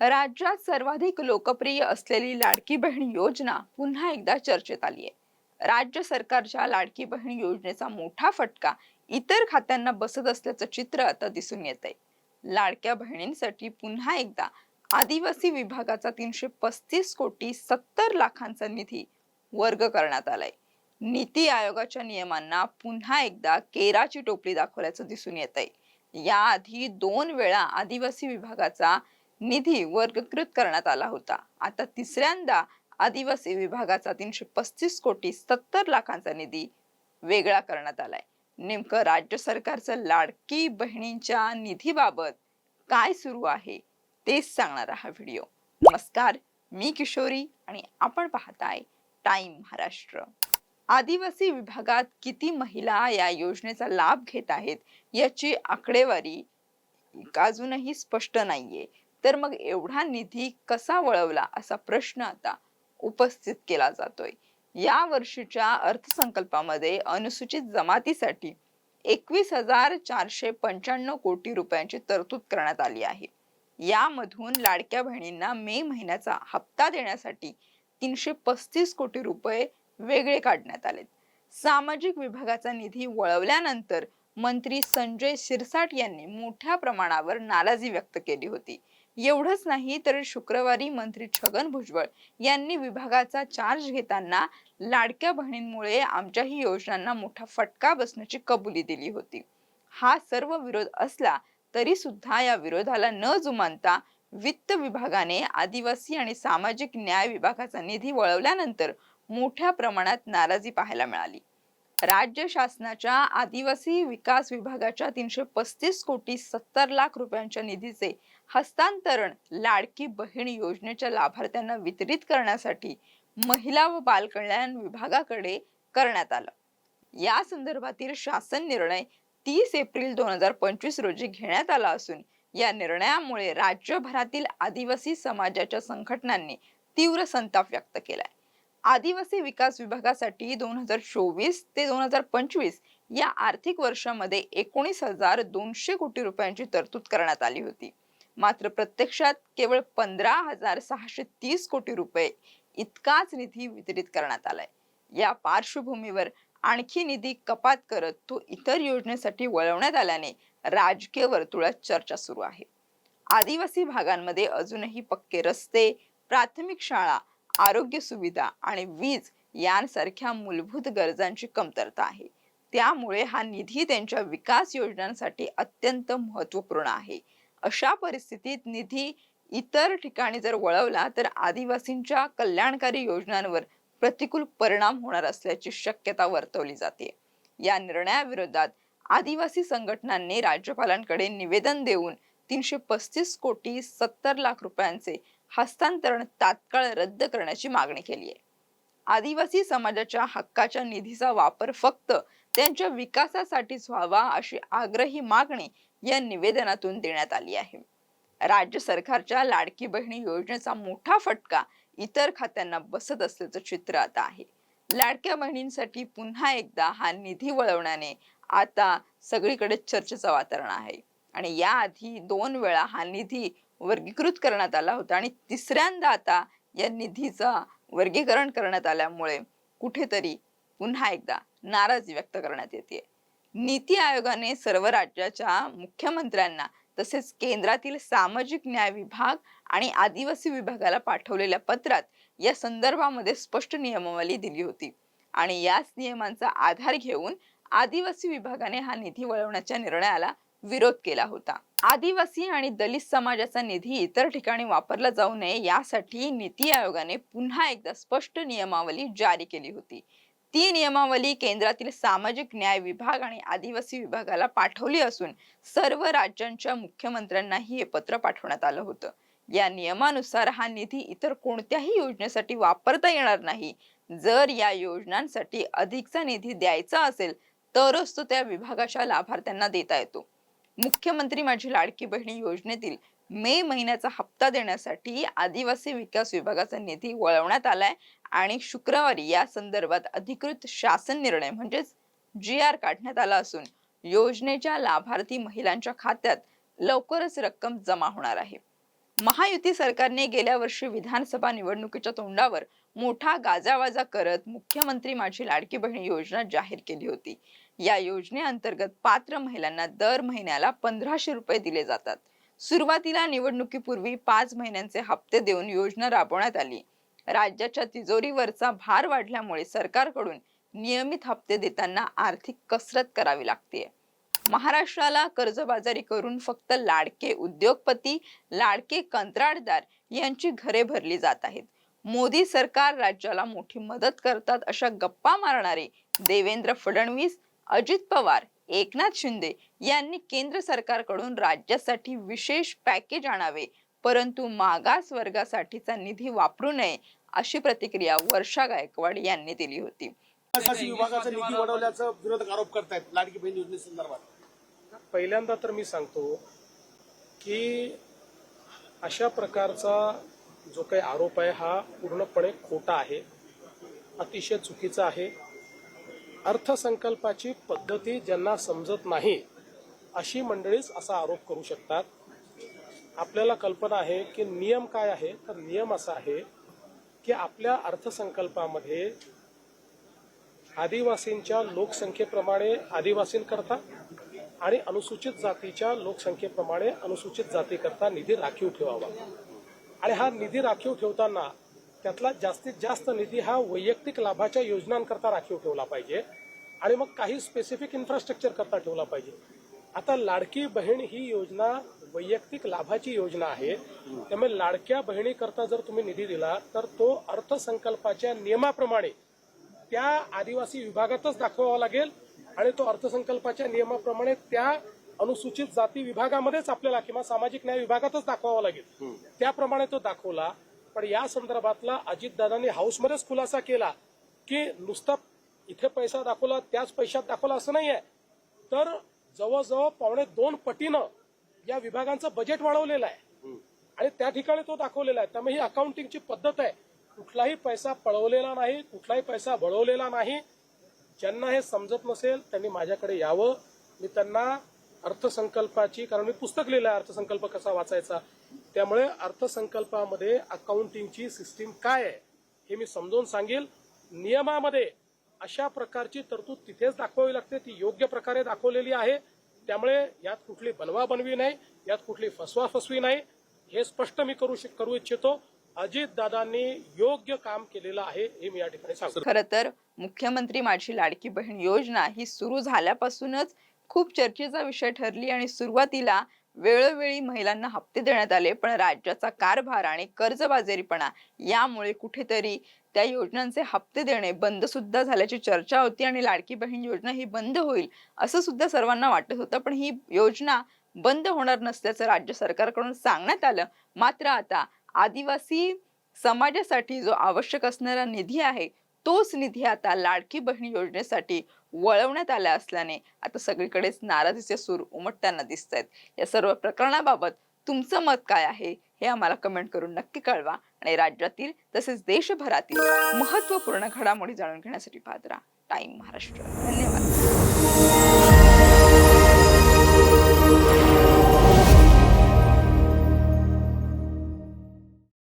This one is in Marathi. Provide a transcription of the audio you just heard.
राज्यात सर्वाधिक लोकप्रिय असलेली लाडकी बहीण योजना पुन्हा एकदा चर्चेत आली आहे. राज्य सरकारच्या लाडकी बहीण योजनेचा मोठा फटका इतर खात्यांना बसत असल्याचं चित्र आता दिसून येत आहे लाडक्या बहिणींसाठी पुन्हा एकदा आदिवासी विभागाचा तीनशे पस्तीस कोटी सत्तर लाखांचा निधी वर्ग करण्यात आलाय. नीती आयोगाच्या नियमांना पुन्हा एकदा केराची टोपली दाखवल्याचं दिसून येत आहे याआधी दोन वेळा आदिवासी विभागाचा निधी वर्गीकृत करण्यात आला होता. आता तिसऱ्यांदा आदिवासी विभागाचा तीनशे पस्तीस कोटी सत्तर लाखांचा निधी वेगळा करण्यात आलाय. नेमकं राज्य सरकारचं लाडकी बहिणींच्या निधीबाबत काय सुरू आहे तेच सांगणारा हा व्हिडिओ. नमस्कार मी किशोरी आणि आपण पाहताय टाइम महाराष्ट्र. आदिवासी विभागात किती महिला या योजनेचा लाभ घेत आहेत याची आकडेवारी अजूनही स्पष्ट नाहीये. तर मग एवढा निधी कसा वळवला असा प्रश्न आता उपस्थित केला जातोय. या वर्षीच्या अर्थसंकल्पामध्ये अनुसूचित जमातीसाठी एकवीस हजार चारशे पंच्याण्णव कोटी रुपयांची तरतूद करण्यात आली आहे. यामधून लाडक्या बहिणींना मे महिन्याचा हप्ता देण्यासाठी तीनशे पस्तीस कोटी रुपये वेगळे काढण्यात आले सामाजिक विभागाचा निधी वळवल्यानंतर मंत्री संजय शिरसाट यांनी मोठ्या प्रमाणावर नाराजी व्यक्त केली होती. एवढंच नाही तर शुक्रवारी मंत्री छगन भुजबळ यांनी विभागाचा चार्ज घेताना लाडक्या बहिणींमुळे आमच्याही योजनांना मोठा फटका बसण्याची कबुली दिली होती. हा सर्व विरोध असला तरी सुद्धा या विरोधाला न जुमानता वित्त विभागाने आदिवासी आणि सामाजिक न्याय विभागाचा निधी वळवल्यानंतर मोठ्या प्रमाणात नाराजी पाहायला मिळाली. राज्य शासनाच्या आदिवासी विकास विभागाच्या तीनशे पस्तीस कोटी सत्तर लाख रुपयांच्या निधीचे हस्तांतरण लाडकी बहीण योजनेच्या लाभार्थ्यांना वितरित करण्यासाठी महिला व बालकल्याण विभागाकडे करण्यात आलं. या संदर्भातील शासन निर्णय तीस एप्रिल दोन हजार पंचवीस रोजी घेण्यात आला असून या निर्णयामुळे राज्यभरातील आदिवासी समाजाच्या संघटनांनी तीव्र संताप व्यक्त केलाय. आदिवासी विकास विभागासाठी दोन हजार चोवीस ते दोन हजार पंचवीस या आर्थिक वर्षामध्ये एकोणीस हजार दोनशे कोटी रुपयांची तरतूद करण्यात आली होती. मात्र प्रत्यक्षात केवळ पंधरा हजार सहाशे तीस कोटी रुपये इतकाच निधी वितरित करण्यात आलाय. या पार्श्वभूमीवर आणखी निधी कपात करत तो इतर योजनेसाठी वळवण्यात आल्याने राजकीय वर्तुळात चर्चा सुरू आहे. आदिवासी भागांमध्ये अजूनही पक्के रस्ते प्राथमिक शाळा आरोग्य सुविधा आणि वीज यांसारख्या मूलभूत गरजांची कमतरता आहे. त्यामुळे हा निधी त्यांच्या विकास योजनांसाठी अत्यंत महत्त्वपूर्ण आहे. अशा परिस्थितीत निधी इतर ठिकाणी जर वळवला तर आदिवासींच्या कल्याणकारी योजनांवर प्रतिकूल परिणाम होणार असल्याची शक्यता वर्तवली जाते. या निर्णयाविरोधात आदिवासी संघटनांनी राज्यपालांकडे निवेदन देऊन तीनशे पस्तीस कोटी सत्तर लाख रुपयांचे हस्तांतरण तात्काळ रद्द करण्याची मागणी केली आहे. आदिवासी समाजाच्या हक्काच्या निधीचा वापर फक्त त्यांच्या विकासासाठीच व्हावा अशी आग्रही मागणी या निवेदनातून देण्यात आली आहे. राज्य सरकारच्या लाडकी बहिणी योजनेचा मोठा फटका इतर खात्यांना बसत असल्याचं चित्र आता आहे. लाडक्या बहिणींसाठी पुन्हा एकदा हा निधी वळवण्याने आता सगळीकडे चर्चेचं वातावरण आहे. आणि याआधी दोन वेळा हा निधी वर्गीकृत करण्यात आला होता. आणि तिसऱ्यांदा आता या निधीचा वर्गीकरण करण्यात आल्यामुळे कुठेतरी पुन्हा एकदा नाराजी व्यक्त करण्यात येते नीती आयोगाने सर्व राज्याच्या मुख्यमंत्र्यांना तसेच केंद्रातील सामाजिक न्याय विभाग आणि आदिवासी विभागाला पाठवलेल्या पत्रात या संदर्भामध्ये स्पष्ट नियमावली दिली होती. आणि याच नियमांचा आधार घेऊन आदिवासी विभागाने हा निधी वळवण्याच्या निर्णयाला विरोध केला होता. आदिवासी आणि दलित समाजाचा निधी इतर ठिकाणी वापरला जाऊ नये यासाठी नीती आयोगाने पुन्हा एकदा स्पष्ट नियमावली जारी केली होती. ती नियमावली केंद्रातील सामाजिक न्याय विभाग आणि आदिवासी विभागाला पाठवली असून सर्व राज्यांच्या मुख्यमंत्र्यांनाही हे पत्र पाठवण्यात आलं होतं. या नियमानुसार हा निधी इतर कोणत्याही योजनेसाठी वापरता येणार नाही. जर या योजनांसाठी अधिकचा निधी द्यायचा असेल तरच तो त्या विभागाच्या लाभार्थ्यांना देता येतो. मुख्यमंत्री माझी लाडकी बहिणी योजनेतील मे महिन्याचा हप्ता देण्यासाठी आदिवासी विकास विभागाचा निधी वळवण्यात आलाय आणि शुक्रवारी या संदर्भात अधिकृत शासन निर्णय म्हणजेच जी आर काढण्यात आला असून योजनेच्या लाभार्थी महिलांच्या खात्यात लवकरच रक्कम जमा होणार आहे. महायुती सरकारने गेल्या वर्षी विधानसभा निवडणुकीच्या तोंडावर मोठा गाजावाजा करत मुख्यमंत्री माझी लाडकी बहीण योजना जाहीर केली होती. या योजनेअंतर्गत पात्र महिलांना दर महिन्याला पंधराशे रुपये दिले जातात. सुरुवातीला निवडणुकीपूर्वी पाच महिन्यांचे हप्ते देऊन योजना राबवण्यात आली. राज्याच्या तिजोरीवरचा भार वाढल्यामुळे सरकारकडून नियमित हप्ते देताना आर्थिक कसरत करावी लागते महाराष्ट्राला कर्जबाजारी करून फक्त लाडके उद्योगपती लाडके कंत्राटदार यांची घरे भरली जात आहेत. मोदी सरकार राज्याला मोठी मदत करतात अशा गप्पा मारणारे देवेंद्र फडणवीस अजित पवार एकनाथ शिंदे यांनी केंद्र सरकारकडून राज्यासाठी विशेष पॅकेज आणावे परंतु मागास वर्गासाठीचा निधी वापरू नये अशी प्रतिक्रिया वर्षा गायकवाड यांनी दिली होती. विभागाचा निधी वाढवल्याचा विरोधक आरोप करतायत लाडकी बहीण योजनेसंदर्भात. पहिल्यांदा तर मी सांगतो की अशा प्रकारचा जो काही आरोप आहे हा पूर्णपणे खोटा आहे. अतिशय चुकीचा आहे. अर्थसंकल्पाची पद्धती ज्यांना समजत नाही अशी मंडळीच असा आरोप करू शकतात. आपल्याला कल्पना आहे की नियम काय आहे? तर नियम असा आहे की आपल्या अर्थसंकल्पामध्ये आदिवासींच्या लोकसंख्येप्रमाणे आदिवासींकरता आणि अनुसूचित जातीच्या लोकसंख्येप्रमाणे अनुसूचित जातीकरता निधी राखीव ठेवावा. आणि हा निधी राखीव ठेवताना त्यातला जास्तीत जास्त निधी हा वैयक्तिक लाभाच्या योजनांकरता राखीव ठेवला पाहिजे आणि मग काही स्पेसिफिक इन्फ्रास्ट्रक्चर करता ठेवला पाहिजे. आता लाडकी बहीण ही योजना वैयक्तिक लाभाची योजना आहे. त्यामुळे लाडक्या बहिणीकरता जर तुम्ही निधी दिला तर तो अर्थसंकल्पाच्या नियमाप्रमाणे त्या आदिवासी विभागातच दाखवावा लागेल आणि तो अर्थसंकल्पाच्या नियमाप्रमाणे त्या अनुसूचित जाती विभागामध्येच आपल्याला किंवा सामाजिक न्याय विभागातच दाखवावा लागेल. त्याप्रमाणे तो दाखवला. पण या संदर्भातला अजितदादांनी हाऊसमध्येच खुलासा केला की नुसता इथे पैसा दाखवला त्याच पैशात दाखवला असं नाहीये. तर जवळजवळ पावणे दोन पटीनं या विभागांचं बजेट वाढवलेलं आहे. आणि त्या ठिकाणी तो दाखवलेला आहे. त्यामुळे ही अकाउंटिंगची पद्धत आहे. कुठलाही पैसा पळवलेला नाही कुठलाही पैसा वळवलेला नाही. ज्यांना हे समजत नसेल त्यांनी माझ्याकडे यावं. मी त्यांना अर्थसंकल्पाची कारण मी पुस्तक लिहिलं आहे अर्थसंकल्प कसा वाचायचा? त्यामुळे अर्थसंकल्पामध्ये अकाउंटिंगची सिस्टीम काय आहे हे मी समजावून सांगेल. नियमामध्ये अशा प्रकारची तरतूद तिथेच दाखवावी लागते ती योग्य प्रकारे दाखवलेली आहे. त्यामुळे यात कुठली बनवा बनवी नाही यात कुठली फसवा फसवी नाही हे स्पष्ट मी करू करू इच्छितो. अजित दादांनी योग्य काम केलेलं आहे हे मी या ठिकाणी सांगतो. खर तर मुख्यमंत्री माझी लाडकी बहीण योजना ही सुरू झाल्यापासूनच खूप चर्चेचा विषय ठरली आणि सुरुवातीला वेळोवेळी महिलांना हप्ते देण्यात आले पण राज्याचा कारभार आणि कर्जबाजारीपणा यामुळे कुठेतरी त्या योजनांचे हप्ते देणे बंद सुद्धा झाल्याची चर्चा होती आणि लाडकी बहीण योजना ही बंद होईल असं सुद्धा सर्वांना वाटत होतं. पण ही योजना बंद होणार नसल्याचं राज्य सरकारकडून सांगण्यात आलं. मात्र आता आदिवासी समाजासाठी जो आवश्यक असणारा निधी आहे तोच निधी आता लाडकी बहीण योजनेसाठी वळवण्यात आला असल्याने आता सगळीकडेच नाराजीचे सूर उमटताना दिसत आहेत या सर्व प्रकरणाबाबत तुमचं मत काय आहे हे आम्हाला कमेंट करून नक्की कळवा आणि राज्यातील तसेच देशभरातील महत्त्वपूर्ण घडामोडी जाणून घेण्यासाठी पाहत राहा. टाइम महाराष्ट्र. धन्यवाद.